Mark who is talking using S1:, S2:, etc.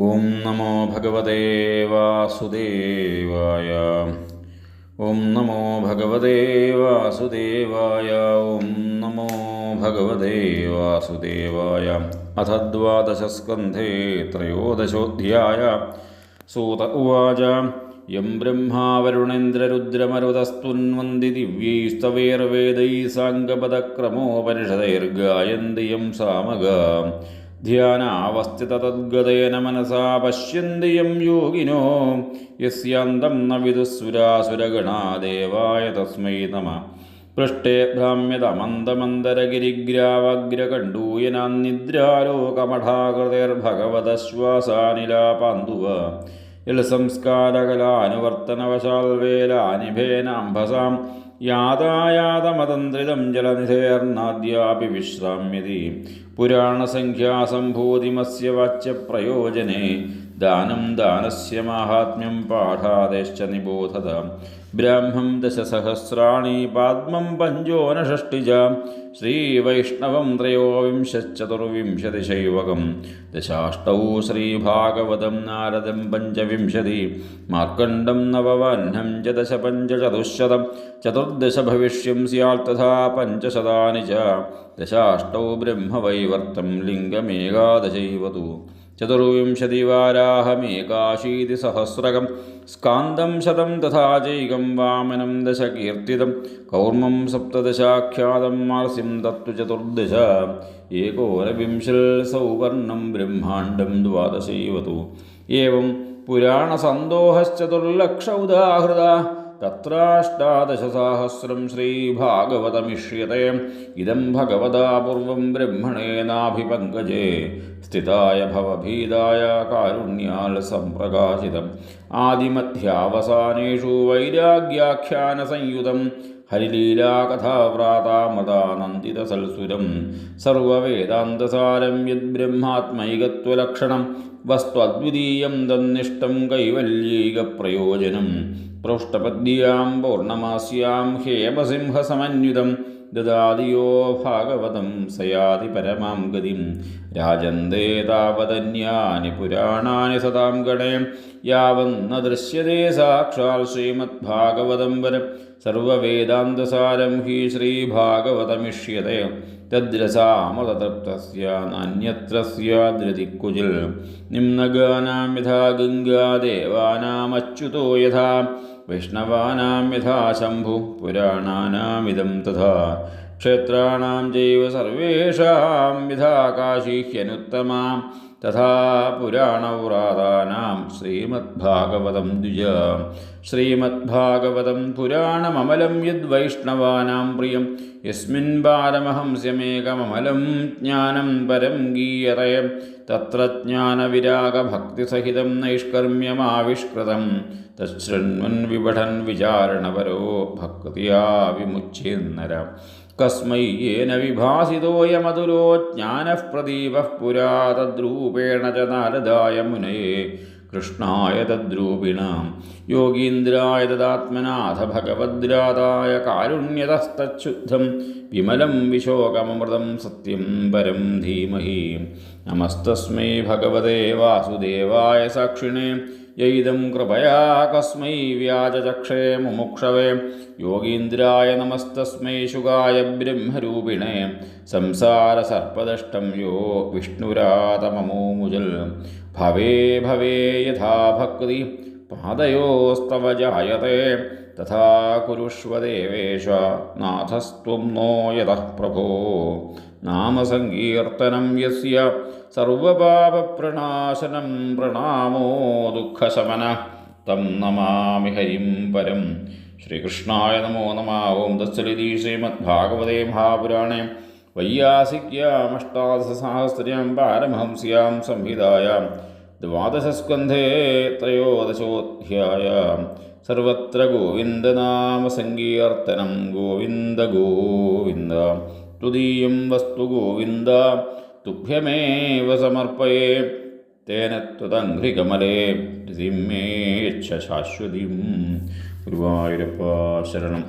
S1: ഓം നമോ ഭഗവതേ വാസുദേവായ. ഓം നമോ ഭഗവതേ വാസുദേവായ. ഓം നമോ ഭഗവതേ വാസുദേവായ. അഥ ദ്വാദശസ്കന്ധേ ത്രയോദശോധ്യായ. സൂത ഉവാച. യം ബ്രഹ്മാവരുണേന്ദ്രരുദ്രമരുതസ്തുന്വന്തി ദിവ്യൈസ്തവേർവേദൈ സാംഗപദക്രമോപനിഷദൈർഗായന്തി യം സാമഗ ധ്യാനാവസ്ഥിതതദ്ഗതേന മനസാ പശ്യന്തി യം യോഗിനോ. യസ്യാന്തം ന വിദുസുരാസുരഗണാ ദേവായ തസ്മൈ നമ. പൃഷ്ടേ ഭ്രാമ്യതമന്ദമന്ദരഗിരിഗ്രാവഗ്രകണ്ഡൂയനാന്നിദ്രാലോകമഠാകൃതേർഭഗവതശ്വാസാനിലാപാന്തുവ യൽ സംസ്കാരകലാനുവർത്തനവശാൽ വേലാനിഭേനാംഭസാം യാതായാതമതന്ത്രിതം ജലനിധേർണാദ്യാപി വിശ്രാമ്യതി. പുരാണസംഖ്യാസംഭൂതിമസ്യ വാച്യപ്രയോജനെ ദാനം ദാനസ്യ മാഹാത്മ്യം പാഠാദേശ്ച നിബോധത. ബ്രാഹ്മം ദശസഹസ്രാണി പാത്മം പഞ്ചോനഷഷ്ടിജ. ശ്രീവൈഷ്ണവം ത്രയോവിംശച്ചതുർവിംശതിശൈവകം ദശാഷ്ടൗ ശ്രീഭാഗവതം നാരദം പഞ്ചവിംശതി. മാർക്കണ്ഡം നവവഹ്നം ച ദശ പഞ്ചചതുശതം ചതുർദശ ഭവിഷ്യം സ്യാൽ തഥാ പഞ്ചശതാനി ച. ദശാഷ്ടൗ ബ്രഹ്മവൈവർത്തം ലിംഗമേകാദശൈവതു. ചതുർവിംശതിവാരാഹമേകാശീതിസഹസ്രകം സ്കാന്തം ശതം തഥാ ചൈകം വാമനം ദശകീർത്തിതം കൗർമ്മം സപ്തദശാഖ്യാതം മാർസിം തത്തു ചതുർദശ ഏകോനവിംശൽ സൗവർണം ബ്രഹ്മാണ്ഡം ദ്വാദശൈവതു ഏവം പുരാണസന്തോഹശ്ചതുർലക്ഷ तत्राष्टादशसाहस्रं श्रीभागवतमिष्यते इदं भगवता पूर्वं ब्रह्मणेनाभिपङ्कजे स्थिताय भवभीदाय कारुण्यालसम्प्रकाशितम् आदिमध्यावसानेषु वैराग्याख्यानसंयुतम्। ഹരിലീലാകഥാവ്രാതാമതാനന്ദിതസൽസുരം സർവവേദാന്തസാരം യദ്ബ്രഹ്മാത്മൈകത്വലക്ഷണം വസ്ത്വദ്വിതീയം തന്നിഷ്ടം കൈവല്യൈകപ്രയോജനം. പ്രൗഷ്ടപദ്യാം പൗർണമാസ്യാം ഹേമസിംഹസമന്വിതം. ദദാദിയോ ഭാഗവതം സയാതി പരമാം ഗതിം. രാജന്തേ താവതന്യാനി പുരാണാനി സദാം ഗണേ. യാവന്ന ദൃശ്യതേ സാക്ഷാൽ ശ്രീമദ്ഭാഗവതം വരം. സർവവേദാന്തസാരം ഹി ശ്രീഭാഗവതമിഷ്യതേ. തദ്രസാമതതൃപ്തസ്യ നാന്യത്ര യഥാ ഗംഗാദേവാനാമച്യുതോ യഥാ. वैष्णवानां यथा शम्भु पुराणानामिदं तथा क्षेत्राणां चैव सर्वेषां यथा काशी ह्यनुत्तमा तथा पुराणव्रातानां श्रीमद्भागवतं द्विज। ശ്രീമദ്ഭാഗവതം പുരാണമമലം യദ്വൈഷ്ണവാനാം പ്രിയം. യസ്മിൻ പാരമഹംസ്യമേകമമലം ജ്ഞാനം പരം ഗീയതയ. തത്ര ജ്ഞാനവിരാഗഭക്തിസഹിതം നൈഷ്കർമ്മ്യമാവിഷ്കൃതം. തശൃണ്വൻ വിപഠൻ വിചാരണപരോ ഭക്തിയാ വിമുച്യേന്നര കസ്മൈ യേന വിഭാസിതോയമതുലോ ജ്ഞാനഃ പ്രദീപഃ പുരാ തദ്രൂപേണ ച നാരദായ മുനയേ. കൃഷ്ണായ തദ്രൂപിണാം. യോഗീന്ദ്രായ തദാത്മനാഥ ഭഗവദ്രാതായ കാരുണ്യതസ്തുദ്ധം വിമലം വിശോകമൃതം സത്യം പരം ധീമഹി. നമസ്തസ്മൈ ഭഗവതേ വാസുദേവായ സാക്ഷിണേ. യൈദം കൃപയാ കസ്മൈ വ്യാജചക്ഷേ മുമുക്ഷവേ. യോഗീന്ദ്രായ നമസ്തസ്മൈ ശുഗായ ബ്രഹ്മരൂപിണേ. സംസാരസർപ്പദഷ്ടം യോ വിഷ്ണുരാതമമോമുജൽ ഭവേ ഭവേ യഥാ ഭക്തി പാദയോസ്തവ ജായത്തെ തഥാ കുരുഷ്വ ദേവേശ നാഥസ്ത്വം നോ യത പ്രഭോ. നാമസങ്കീർത്തനം യസ്യ സർവപാപപ്രണാശനം പ്രണാമോ ദുഃഖശമന. തം നമാമി ഹരിം പരം. ശ്രീകൃഷ്ണായ നമോ നമ. ഓം തത്സലിതി ശ്രീമദ്ഭാഗവതേ മഹാപുരാണേ. വയ്യാസിക്യാമഷ്ടാദശസഹസ്രം പാരമഹംസ്യാം സംഹിതായാം ദ്വാദശസ്കന്ധേ ത്രയോദശോധ്യായ സർവത്ര ഗോവിന്ദനാമസങ്കീർത്തനം ഗോവിന്ദ ഗോവിന്ദ തുദീയം വസ്തു ഗോവിന്ദ തുഭ്യമേവ സമർപ്പയേ തേന ത്വതഘ്രികമലേ രതിമേച്ഛ ശാശ്വതിം ഗുരുവായൂരപ്പ ശരണം